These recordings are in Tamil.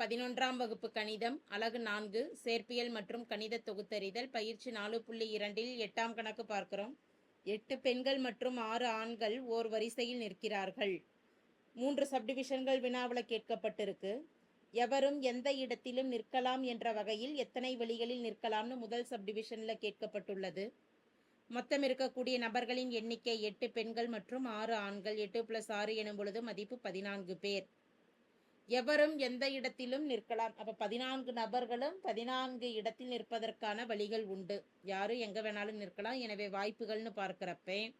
பதினொன்றாம் வகுப்பு கணிதம் அலகு நான்கு சேர்ப்பியல் மற்றும் கணித தொகுத்தறிதல் பயிற்சி நாலு புள்ளி இரண்டில் எட்டாம் கணக்கு பார்க்கிறோம். எட்டு பெண்கள் மற்றும் ஆறு ஆண்கள் ஓர் வரிசையில் நிற்கிறார்கள். மூன்று சப்டிவிஷன்கள் வினாவில் கேட்கப்பட்டிருக்கு. எவரும் எந்த இடத்திலும் நிற்கலாம் என்ற வகையில் எத்தனை வழிகளில் நிற்கலாம்னு முதல் சப்டிவிஷனில் கேட்கப்பட்டுள்ளது. மொத்தம் இருக்கக்கூடிய நபர்களின் எண்ணிக்கை எட்டு பெண்கள் மற்றும் ஆறு ஆண்கள். எட்டு பிளஸ் ஆறு எனும் பொழுது மதிப்பு பதினான்கு பேர். எவரும் எந்த இடத்திலும் நிற்கலாம். அப்ப பதினான்கு நபர்களும் பதினான்கு இடத்தில் நிற்பதற்கான வழிகள் உண்டு. யாரும் எங்க வேணாலும் நிற்கலாம். எனவே வாய்ப்புகள்னு பார்க்கிறப்ப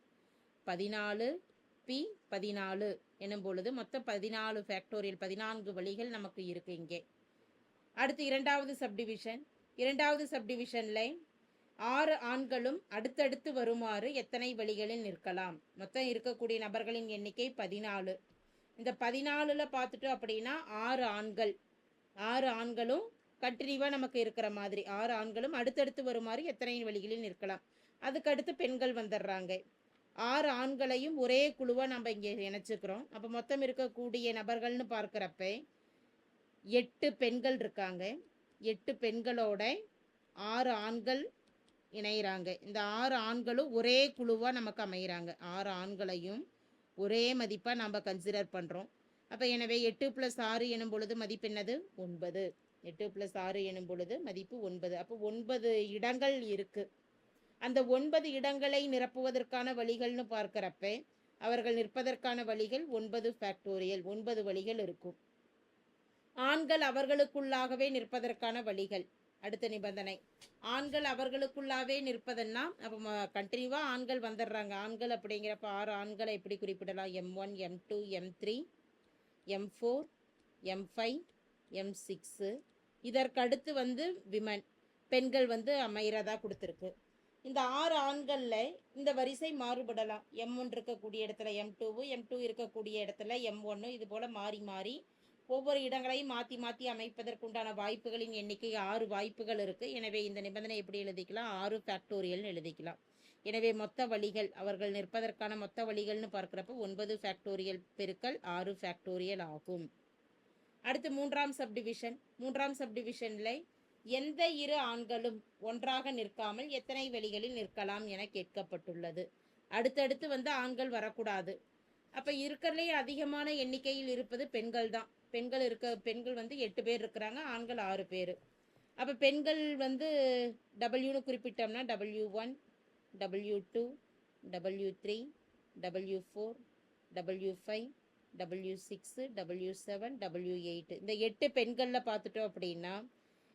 பதினாலு பி பதினாலு எனும் பொழுது மொத்தம் பதினாலு ஃபேக்டோரியல் பதினான்கு வழிகள் நமக்கு இருக்கு இங்கே. அடுத்து இரண்டாவது சப்டிவிஷன் இரண்டாவது சப்டிவிஷன்ல ஆறு ஆண்களும் அடுத்தடுத்து வருமாறு எத்தனை வழிகளில் நிற்கலாம். மொத்தம் இருக்கக்கூடிய நபர்களின் எண்ணிக்கை பதினாலு. இந்த பதினாலுல பார்த்துட்டோம் அப்படின்னா ஆறு ஆண்கள். ஆறு ஆண்களும் கண்டினியூவாக நமக்கு இருக்கிற மாதிரி. ஆறு ஆண்களும் அடுத்தடுத்து வருமாறு எத்தனை வழிகளில் இருக்கலாம் அதுக்கடுத்து பெண்கள் வந்துடுறாங்க. ஆறு ஆண்களையும் ஒரே குழுவாக நம்ம இங்கே இணைச்சிக்கிறோம். அப்போ மொத்தம் இருக்கக்கூடிய நபர்கள்னு பார்க்குறப்ப எட்டு பெண்கள் இருக்காங்க. எட்டு பெண்களோட ஆறு ஆண்கள் இணைகிறாங்க இந்த ஆறு ஆண்களும் ஒரே குழுவாக நமக்கு அமைகிறாங்க ஆறு ஆண்களையும் ஒரே மதிப்பாக நாம் கன்சிடர் பண்ணுறோம் அப்போ எனவே எட்டு ப்ளஸ் ஆறு எனும் பொழுது மதிப்பு என்னது? ஒன்பது. எட்டு ப்ளஸ் ஆறு எனும் பொழுது மதிப்பு ஒன்பது. அப்போ ஒன்பது இடங்கள் இருக்குது அந்த ஒன்பது இடங்களை நிரப்புவதற்கான வழிகள்னு பார்க்குறப்ப அவர்கள் நிற்பதற்கான வழிகள் ஒன்பது ஃபேக்டோரியல் ஒன்பது வழிகள் இருக்கும். ஆண்கள் அவர்களுக்குள்ளாகவே நிற்பதற்கான வழிகள். அடுத்த நிபந்தனை. ஆண்கள் அவர்களுக்குள்ளாவே நிற்பதுன்னா அப்போ கண்டினியூவாக ஆண்கள் வந்துடுறாங்க. ஆண்கள் அப்படிங்கிறப்ப ஆறு ஆண்களை எப்படி குறிப்பிடலாம்? M one M two M three M four M five M six இதற்கடுத்து வந்து விமன் பெண்கள் வந்து அமைகிறதா கொடுத்துருக்கு. இந்த ஆறு ஆண்களில் இந்த வரிசை மாறுபடலாம். எம் ஒன் இருக்கக்கூடிய இடத்துல எம் டூவு எம் டூ இருக்கக்கூடிய இடத்துல எம் ஒன்று இது போல் மாறி மாறி ஒவ்வொரு இடங்களையும் மாற்றி மாற்றி அமைப்பதற்குண்டான வாய்ப்புகளின் எண்ணிக்கை ஆறு வாய்ப்புகள் இருக்குது எனவே இந்த நிபந்தனை எப்படி எழுதிக்கலாம்? ஆறு ஃபேக்டோரியல்னு எழுதிக்கலாம். எனவே மொத்த வழிகள் அவர்கள் நிற்பதற்கான மொத்த வழிகள்னு பார்க்குறப்ப ஒன்பது ஃபேக்டோரியல் பெருக்கல் ஆறு ஃபேக்டோரியல் ஆகும். அடுத்து மூன்றாம் சப்டிவிஷன் மூன்றாம் சப்டிவிஷனில் எந்த இரு ஆண்களும் ஒன்றாக நிற்காமல் எத்தனை வழிகளில் நிற்கலாம் என கேட்கப்பட்டுள்ளது. அடுத்தடுத்து வந்து ஆண்கள் வரக்கூடாது. அப்போ இருக்கிறதுலே அதிகமான எண்ணிக்கையில் இருப்பது பெண்கள் தான் பெண்கள் இருக்க பெண்கள் வந்து எட்டு பேர் இருக்கிறாங்க ஆண்கள் ஆறு பேர். அப்போ பெண்கள் வந்து டபிள்யூன்னு குறிப்பிட்டோம்னா W one W two W three W four W five W six W seven W eight இந்த எட்டு பெண்களில் பார்த்துட்டோம் அப்படின்னா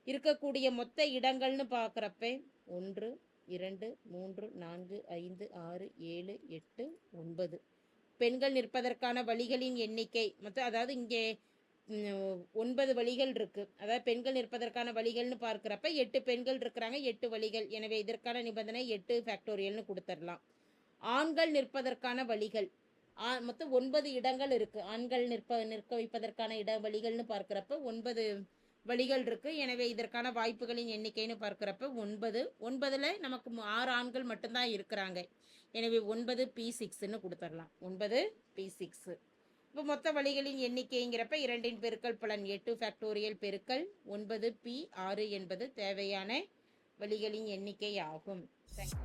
இருக்கக்கூடிய மொத்த இடங்கள்னு பார்க்குறப்ப ஒன்று இரண்டு மூன்று நான்கு ஐந்து ஆறு ஏழு எட்டு ஒன்பது. பெண்கள் நிற்பதற்கான வழிகளின் எண்ணிக்கை. மொத்தம் அதாவது இங்கே ஒன்பது வழிகள் இருக்கு. அதாவது பெண்கள் நிற்பதற்கான வழிகள்னு பார்க்குறப்ப எட்டு பெண்கள் இருக்கிறாங்க எட்டு வழிகள். எனவே இதற்கான நிபந்தனை எட்டு ஃபேக்டோரியல்னு கொடுத்துடலாம். ஆண்கள் நிற்பதற்கான வழிகள். ஆ மொத்தம் ஒன்பது இடங்கள் இருக்கு. ஆண்கள் நிற்ப நிற்க வைப்பதற்கான இட வழிகள்னு பார்க்குறப்ப ஒன்பது வழிகள் இருக்கு. எனவே இதற்கான வாய்ப்புகளின் எண்ணிக்கைன்னு பார்க்குறப்ப ஒன்பது. ஒன்பதுல நமக்கு ஆறு ஆண்கள் மட்டும்தான் இருக்கிறாங்க. எனவே ஒன்பது பி சிக்ஸ்ன்னு கொடுத்துடலாம். ஒன்பது பி சிக்ஸு இப்போ மொத்த வழிகளின் எண்ணிக்கைங்கிறப்ப இரண்டின் பெருக்கல் பலன் எட்டு ஃபேக்டோரியல் பெருக்கல் ஒன்பது பி ஆறு என்பது தேவையான வழிகளின் எண்ணிக்கை ஆகும் தேங்க்யூ.